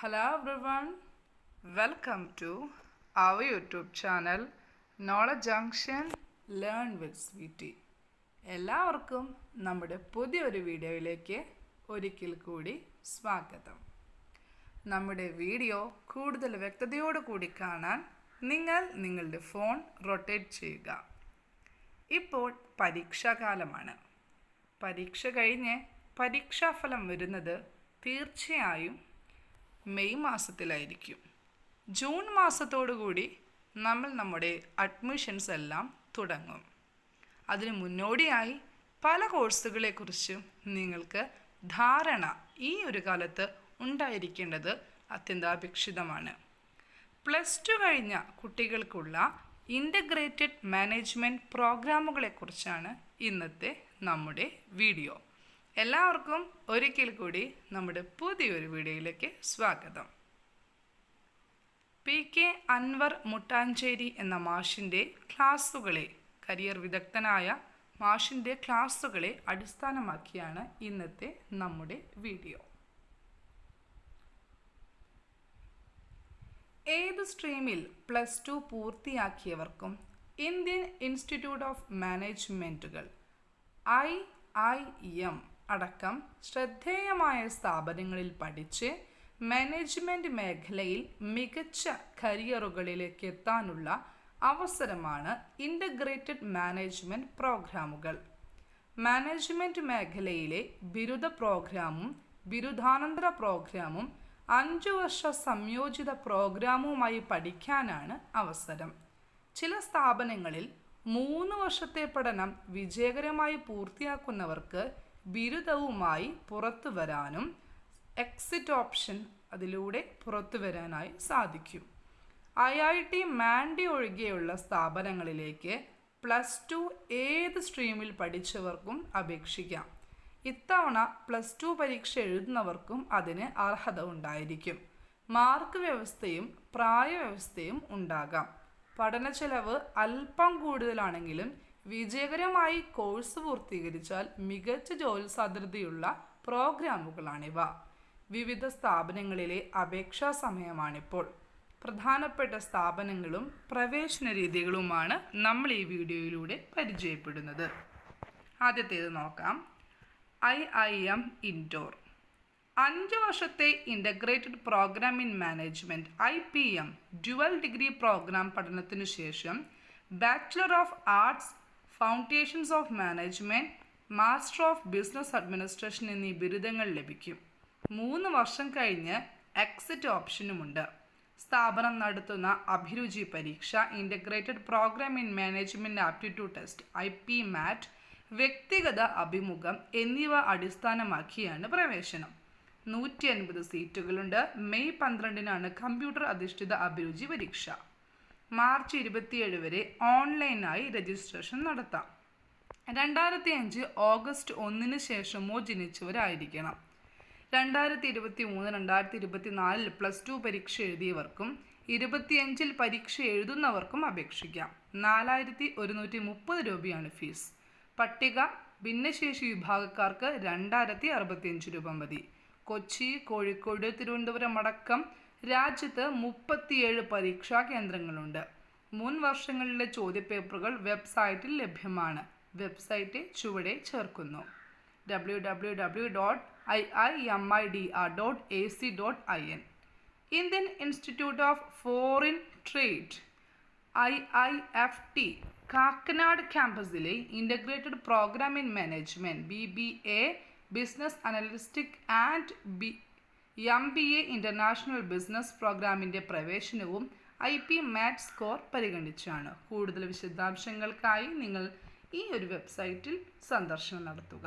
Hello everyone welcome to our YouTube channel knowledge junction learn with Sweety എല്ലാവർക്കും നമ്മുടെ പുതിയൊരു വീഡിയോയിലേക്ക് ഒരിക്കൽ കൂടി സ്വാഗതം. നമ്മുടെ വീഡിയോ കൂടുതൽ വ്യക്തതയോടു കൂടി കാണാൻ നിങ്ങൾ നിങ്ങളുടെ ഫോൺ റൊട്ടേറ്റ് ചെയ്യുക. ഇപ്പോൾ പരീക്ഷാകാലമാണ്. പരീക്ഷ കഴിഞ്ഞ് പരീക്ഷാഫലം വരുന്നത് തീർച്ചയായും മെയ് മാസത്തിലായിരിക്കും. ജൂൺ മാസത്തോടുകൂടി നമ്മൾ നമ്മുടെ അഡ്മിഷൻസ് എല്ലാം തുടങ്ങും. അതിന് മുന്നോടിയായി പല കോഴ്സുകളെക്കുറിച്ചും നിങ്ങൾക്ക് ധാരണ ഈ ഒരു കാലത്ത് ഉണ്ടായിരിക്കേണ്ടത് അത്യന്താപേക്ഷിതമാണ്. പ്ലസ് ടു കഴിഞ്ഞ കുട്ടികൾക്കുള്ള ഇന്റഗ്രേറ്റഡ് മാനേജ്മെന്റ് പ്രോഗ്രാമുകളെക്കുറിച്ചാണ് ഇന്നത്തെ നമ്മുടെ വീഡിയോ. എല്ലാവർക്കും ഒരിക്കൽ കൂടി നമ്മുടെ പുതിയൊരു വീഡിയോയിലേക്ക് സ്വാഗതം. പി കെ അൻവർ മുട്ടാഞ്ചേരി എന്ന മാഷിന്റെ ക്ലാസ്സുകളെ കരിയർ വിദഗ്ധനായ മാഷിന്റെ ക്ലാസ്സുകളെ അടിസ്ഥാനമാക്കിയാണ് ഇന്നത്തെ നമ്മുടെ വീഡിയോ. ഏത് സ്ട്രീമിൽ പ്ലസ് ടു പൂർത്തിയാക്കിയവർക്കും ഇന്ത്യൻ ഇൻസ്റ്റിറ്റ്യൂട്ട് ഓഫ് മാനേജ്മെന്റുകൾ ഐ ഐ എം അടക്കം ശ്രദ്ധേയമായ സ്ഥാപനങ്ങളിൽ പഠിച്ച് മാനേജ്മെന്റ് മേഖലയിൽ മികച്ച കരിയറുകളിലേക്ക് എത്താനുള്ള അവസരമാണ് ഇന്റഗ്രേറ്റഡ് മാനേജ്മെന്റ് പ്രോഗ്രാമുകൾ മാനേജ്മെന്റ് മേഖലയിലെ ബിരുദ പ്രോഗ്രാമും ബിരുദാനന്തര പ്രോഗ്രാമും അഞ്ചു വർഷ സംയോജിത പ്രോഗ്രാമുമായി പഠിക്കാനാണ് അവസരം. ചില സ്ഥാപനങ്ങളിൽ മൂന്ന് വർഷത്തെ പഠനം വിജയകരമായി പൂർത്തിയാക്കുന്നവർക്ക് ബിരുദവുമായി പുറത്തു വരാനും എക്സിറ്റ് ഓപ്ഷൻ അതിലൂടെ പുറത്തു വരാനായി സാധിക്കും. ഐ ഐ ടി മാൻഡി ഒഴികെയുള്ള സ്ഥാപനങ്ങളിലേക്ക് പ്ലസ് ടു ഏത് സ്ട്രീമിൽ പഠിച്ചവർക്കും അപേക്ഷിക്കാം. ഇത്തവണ പ്ലസ് ടു പരീക്ഷ എഴുതുന്നവർക്കും അതിന് അർഹത ഉണ്ടായിരിക്കും. മാർക്ക് വ്യവസ്ഥയും പ്രായ വ്യവസ്ഥയും ഉണ്ടാകാം. പഠന ചെലവ് അല്പം കൂടുതലാണെങ്കിലും വിജയകരമായി കോഴ്സ് പൂർത്തീകരിച്ചാൽ മികച്ച ജോലി സാധ്യതയുള്ള പ്രോഗ്രാമുകളാണിവ. വിവിധ സ്ഥാപനങ്ങളിലെ അപേക്ഷാ സമയമാണിപ്പോൾ. പ്രധാനപ്പെട്ട സ്ഥാപനങ്ങളും പ്രവേശന രീതികളുമാണ് നമ്മൾ ഈ വീഡിയോയിലൂടെ പരിചയപ്പെടുന്നത്. ആദ്യത്തേത് നോക്കാം. I I M Indore. അഞ്ച് വർഷത്തെ integrated programme in management I P M dual degree programme പഠനത്തിനു ശേഷം bachelor of arts foundations of management master of business administration എന്നീ ബിരുദങ്ങൾ ലഭിക്കും. മൂന്ന് വർഷം കഴിഞ്ഞ് എക്സിറ്റ് ഓപ്ഷനുമുണ്ട് സ്ഥാപനം നടത്തുന്ന അഭിരുചി പരീക്ഷ integrated programme in management aptitude test I P MAT വ്യക്തിഗത അഭിമുഖം എന്നിവ അടിസ്ഥാനമാക്കിയാണ് പ്രവേശനം. നൂറ്റി അൻപത് സീറ്റുകളുണ്ട്. മെയ് പന്ത്രണ്ടിനാണ് കമ്പ്യൂട്ടർ അധിഷ്ഠിത അഭിരുചി പരീക്ഷ. മാർച്ച് ഇരുപത്തിയേഴ് വരെ ഓൺലൈനായി രജിസ്ട്രേഷൻ നടത്താം. രണ്ടായിരത്തി അഞ്ച് ഓഗസ്റ്റ് ഒന്നിന് ശേഷമോ ജനിച്ചവരായിരിക്കണം. രണ്ടായിരത്തി ഇരുപത്തി മൂന്ന് രണ്ടായിരത്തി ഇരുപത്തി നാലിൽ പ്ലസ് ടു പരീക്ഷ എഴുതിയവർക്കും ഇരുപത്തിയഞ്ചിൽ പരീക്ഷ എഴുതുന്നവർക്കും അപേക്ഷിക്കാം. നാലായിരത്തി ഒരുന്നൂറ്റി മുപ്പത് രൂപയാണ് ഫീസ്. പട്ടിക ഭിന്നശേഷി വിഭാഗക്കാർക്ക് രണ്ടായിരത്തി അറുപത്തിയഞ്ച് രൂപ മതി. കൊച്ചി കോഴിക്കോട് തിരുവനന്തപുരം അടക്കം രാജ്യത്ത് മുപ്പത്തിയേഴ് പരീക്ഷാ കേന്ദ്രങ്ങളുണ്ട്. മുൻ വർഷങ്ങളിലെ ചോദ്യപേപ്പറുകൾ വെബ്സൈറ്റിൽ ലഭ്യമാണ്. വെബ്സൈറ്റ് ചുവടെ ചേർക്കുന്നു. W W W dot I I M I D R dot A C dot I N. Indian Institute of Foreign Trade I I F T Kakkanad ക്യാമ്പസിലെ integrated programme in management B B A business analytics and B M B A international business പ്രോഗ്രാമിന്റെ പ്രവേശനവും I P MAT score പരിഗണിച്ചാണ്. കൂടുതൽ വിശദാംശങ്ങൾക്കായി നിങ്ങൾ ഈ ഒരു വെബ്സൈറ്റിൽ സന്ദർശനം നടത്തുക.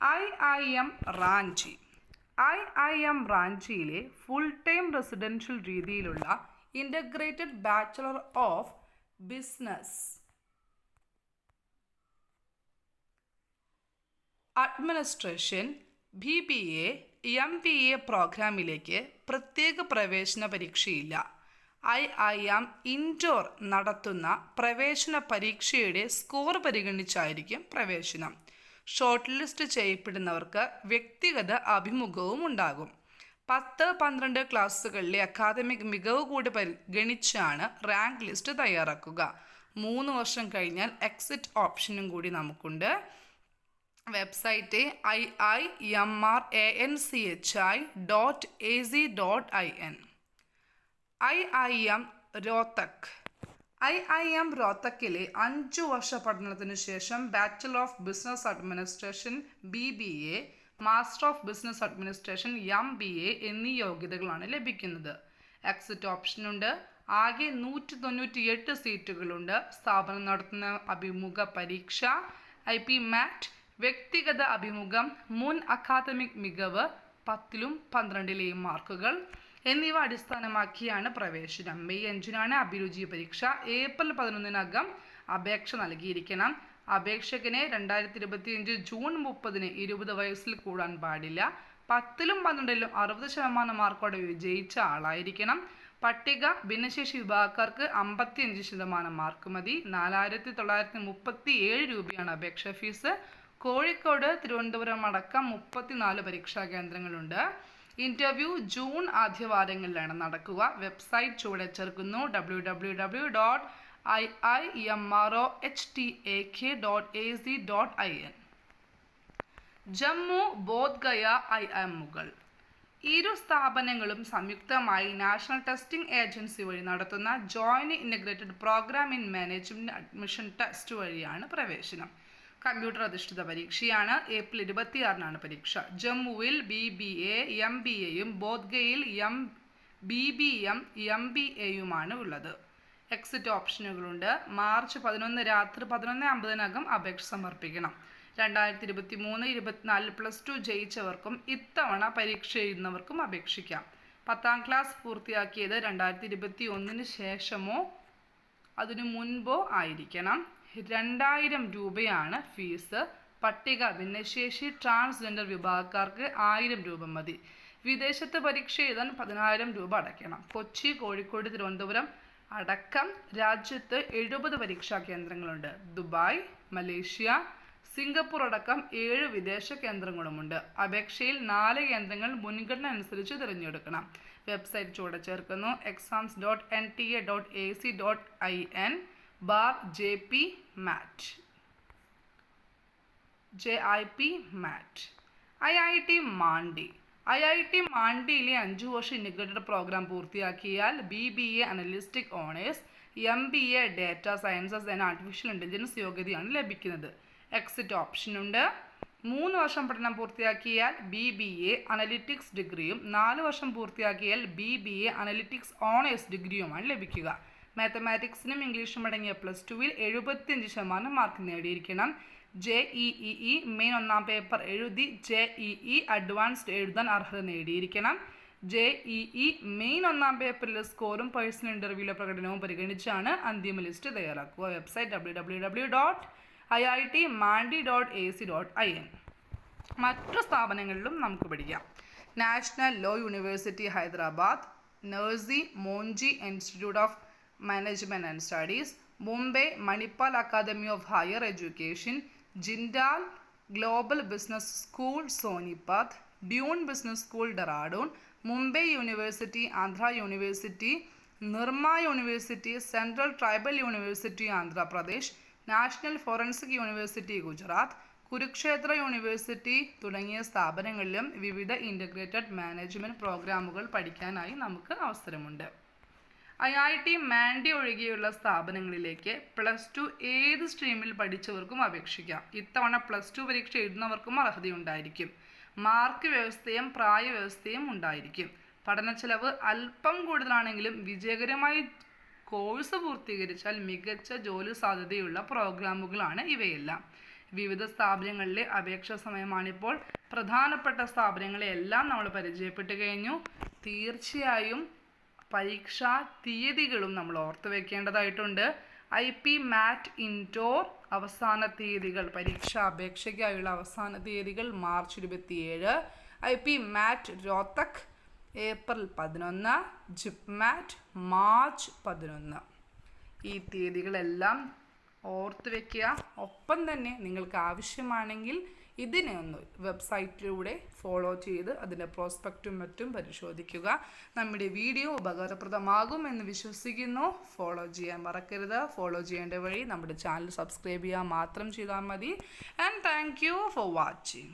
I I M Ranchi I I M റാഞ്ചിയിലെ full time residential രീതിയിലുള്ള integrated bachelor of business administration B B A M B A പ്രോഗ്രാമിലേക്ക് പ്രത്യേക പ്രവേശന പരീക്ഷയില്ല. ഐ ഐ എം ഇൻഡോർ നടത്തുന്ന പ്രവേശന പരീക്ഷയുടെ സ്കോർ പരിഗണിച്ചായിരിക്കും പ്രവേശനം. ഷോർട്ട് ലിസ്റ്റ് ചെയ്യപ്പെടുന്നവർക്ക് വ്യക്തിഗത അഭിമുഖവും ഉണ്ടാകും. പത്ത് പന്ത്രണ്ട് ക്ലാസ്സുകളിലെ അക്കാദമിക് മികവ് കൂടി പരിഗണിച്ചാണ് റാങ്ക് ലിസ്റ്റ് തയ്യാറാക്കുക. മൂന്ന് വർഷം കഴിഞ്ഞാൽ എക്സിറ്റ് ഓപ്ഷനും കൂടി നമുക്കുണ്ട്. Website I I M R A N C H I dot A C dot I N. I I M Rohtak I I M റോത്തക്കിലെ അഞ്ചു വർഷ പഠനത്തിനു ശേഷം bachelor of business administration B B A master of business administration M B A എന്നീ യോഗ്യതകളാണ് ലഭിക്കുന്നത്. Exit ഓപ്ഷനുണ്ട് ആകെ നൂറ്റി തൊണ്ണൂറ്റി എട്ട് സീറ്റുകളുണ്ട് സ്ഥാപനം നടത്തുന്ന അഭിമുഖ പരീക്ഷ ഐ പി മാറ്റ് വ്യക്തിഗത അഭിമുഖം മുൻ അക്കാദമിക് മികവ് പത്തിലും പന്ത്രണ്ടിലെയും മാർക്കുകൾ എന്നിവ അടിസ്ഥാനമാക്കിയാണ് പ്രവേശനം. മെയ് അഞ്ചിനാണ് അഭിരുചി പരീക്ഷ. ഏപ്രിൽ പതിനൊന്നിനകം അപേക്ഷ നൽകിയിരിക്കണം. അപേക്ഷകനെ രണ്ടായിരത്തി ഇരുപത്തിയഞ്ച് ജൂൺ മുപ്പതിന് ഇരുപത് വയസ്സിൽ കൂടാൻ പാടില്ല. പത്തിലും പന്ത്രണ്ടിലും അറുപത് ശതമാനം മാർക്കോടെ വിജയിച്ച ആളായിരിക്കണം. പട്ടിക ഭിന്നശേഷി വിഭാഗക്കാർക്ക് അമ്പത്തിയഞ്ച് ശതമാനം മാർക്ക് മതി. നാലായിരത്തി തൊള്ളായിരത്തി മുപ്പത്തി ഏഴ് രൂപയാണ് അപേക്ഷാ ഫീസ്. കോഴിക്കോട് തിരുവനന്തപുരം അടക്കം മുപ്പത്തിനാല് പരീക്ഷാ കേന്ദ്രങ്ങളുണ്ട്. ഇന്റർവ്യൂ ജൂൺ ആദ്യവാരങ്ങളിലാണ് നടക്കുക. വെബ്സൈറ്റ് ചുവടെ ചേർക്കുന്നു W W W dot I I M R O H T A K dot A C dot I N Jammu Bodhgaya I എമ്മുകൾ ഇരു സ്ഥാപനങ്ങളും സംയുക്തമായി നാഷണൽ ടെസ്റ്റിംഗ് ഏജൻസി വഴി നടത്തുന്ന joint integrated programme in management admission test വഴിയാണ് പ്രവേശനം. Computer അധിഷ്ഠിത പരീക്ഷയാണ് April ഇരുപത്തിയാറിനാണ് പരീക്ഷ. ജമ്മുവിൽ B B A M B എയും ബോധ്ഗയിൽ M B B M M B എയുമാണ് ഉള്ളത്. എക്സിറ്റ് ഓപ്ഷനുകളുണ്ട് മാർച്ച് പതിനൊന്ന് രാത്രി പതിനൊന്ന് അമ്പതിനകം അപേക്ഷ സമർപ്പിക്കണം. രണ്ടായിരത്തി ഇരുപത്തി മൂന്ന് ഇരുപത്തിനാലിൽ പ്ലസ് ടു ജയിച്ചവർക്കും ഇത്തവണ പരീക്ഷ എഴുതുന്നവർക്കും അപേക്ഷിക്കാം. പത്താം ക്ലാസ് പൂർത്തിയാക്കിയത് രണ്ടായിരത്തി ഇരുപത്തി ഒന്നിന് ശേഷമോ അതിനു മുൻപോ ആയിരിക്കണം. രണ്ടായിരം രൂപയാണ് ഫീസ്. പട്ടിക ഭിന്നശേഷി ട്രാൻസ്ജെൻഡർ വിഭാഗക്കാർക്ക് ആയിരം രൂപ മതി. വിദേശത്ത് പരീക്ഷ എഴുതാൻ പതിനായിരം രൂപ അടയ്ക്കണം. കൊച്ചി കോഴിക്കോട് തിരുവനന്തപുരം അടക്കം രാജ്യത്ത് എഴുപത് പരീക്ഷാ കേന്ദ്രങ്ങളുണ്ട്. ദുബായ് മലേഷ്യ സിംഗപ്പൂർ അടക്കം ഏഴ് വിദേശ കേന്ദ്രങ്ങളുമുണ്ട്. അപേക്ഷയിൽ നാല് കേന്ദ്രങ്ങൾ മുൻഗണന അനുസരിച്ച് തിരഞ്ഞെടുക്കണം. വെബ്സൈറ്റ് ചൂടെ ചേർക്കുന്നു. Exams dot N T A dot A C dot I N bar J P MAT. J I P MAT. I I T Mandi I I T മാണ്ടിയിലെ അഞ്ചു വർഷം integrated programme പൂർത്തിയാക്കിയാൽ B B A analytics honours M B A data sciences and artificial intelligence യോഗ്യതയാണ് ലഭിക്കുന്നത്. Exit ഓപ്ഷനുണ്ട് മൂന്ന് വർഷം പഠനം പൂർത്തിയാക്കിയാൽ B B A analytics ഡിഗ്രിയും നാല് വർഷം പൂർത്തിയാക്കിയാൽ B B A analytics honours ഡിഗ്രിയുമാണ് ലഭിക്കുക. മാത്തമാറ്റിക്സിനും ഇംഗ്ലീഷും അടങ്ങിയ പ്ലസ് ടുവിൽ എഴുപത്തിയഞ്ച് ശതമാനം mark നേടിയിരിക്കണം. J E E E main ഒന്നാം പേപ്പർ എഴുതി ജെ ഇ ഇ അഡ്വാൻസ്ഡ് എഴുതാൻ അർഹത നേടിയിരിക്കണം. ജെ ഇ ഇ മെയിൻ ഒന്നാം പേപ്പറിലെ സ്കോറും പേഴ്സണൽ ഇന്റർവ്യൂവിലെ പ്രകടനവും പരിഗണിച്ചാണ് അന്തിമ ലിസ്റ്റ് തയ്യാറാക്കുക. Website W W W dot I I T Mandi dot A C dot I N മറ്റു സ്ഥാപനങ്ങളിലും നമുക്ക് പഠിക്കാം. National law university Hyderabad Narsee Monjee institute of management and studies Mumbai Manipal academy of higher education Jindal global business school Sonipat Doon business school Dehradun Mumbai university Andhra university Nirma university central tribal university Andhra Pradesh national forensic university Gujarat Kurukshetra university തുടങ്ങിയ സ്ഥാപനങ്ങളിലും വിവിധ integrated management പ്രോഗ്രാമുകൾ പഠിക്കാനായി നമുക്ക് അവസരമുണ്ട്. I I T Mandy ഒഴികെയുള്ള സ്ഥാപനങ്ങളിലേക്ക് plus two ഏത് സ്ട്രീമിൽ പഠിച്ചവർക്കും അപേക്ഷിക്കാം. ഇത്തവണ പ്ലസ് ടു പരീക്ഷ എഴുതുന്നവർക്കും അർഹതയുണ്ടായിരിക്കും. മാർക്ക് വ്യവസ്ഥയും പ്രായ വ്യവസ്ഥയും ഉണ്ടായിരിക്കും. പഠന ചെലവ് അല്പം കൂടുതലാണെങ്കിലും വിജയകരമായി കോഴ്സ് പൂർത്തീകരിച്ചാൽ മികച്ച ജോലി സാധ്യതയുള്ള പ്രോഗ്രാമുകളാണ് ഇവയെല്ലാം. വിവിധ സ്ഥാപനങ്ങളിലെ അപേക്ഷ സമയമാണിപ്പോൾ. പ്രധാനപ്പെട്ട സ്ഥാപനങ്ങളെയെല്ലാം നമ്മൾ പരിചയപ്പെട്ട് കഴിഞ്ഞു. തീർച്ചയായും പരീക്ഷാ തീയതികളും നമ്മൾ ഓർത്ത് വെക്കേണ്ടതായിട്ടുണ്ട്. ഐ പി മാറ്റ് ഇൻഡോർ അവസാന തീയതികൾ പരീക്ഷാ അപേക്ഷയ്ക്കായുള്ള അവസാന തീയതികൾ മാർച്ച് ഇരുപത്തിയേഴ്. I P MAT Rohtak April പതിനൊന്ന്. ജിപ് മാറ്റ് മാർച്ച് പതിനൊന്ന്. ഈ തീയതികളെല്ലാം ഓർത്ത് വെക്കുക. ഒപ്പം തന്നെ നിങ്ങൾക്ക് ആവശ്യമാണെങ്കിൽ ഇതിനെ ഒന്ന് വെബ്സൈറ്റിലൂടെ ഫോളോ ചെയ്ത് അതിന്റെ പ്രോസ്പെക്റ്റും മറ്റും പരിശോധിക്കുക. നമ്മുടെ വീഡിയോ ഉപകാരപ്രദമാകും എന്ന് വിശ്വസിക്കുന്നു. ഫോളോ ചെയ്യാൻ മറക്കരുത്. ഫോളോ ചെയ്യേണ്ട വഴി നമ്മുടെ ചാനൽ സബ്സ്ക്രൈബ് ചെയ്യുക മാത്രം ചെയ്താൽ മതി. And thank you for watching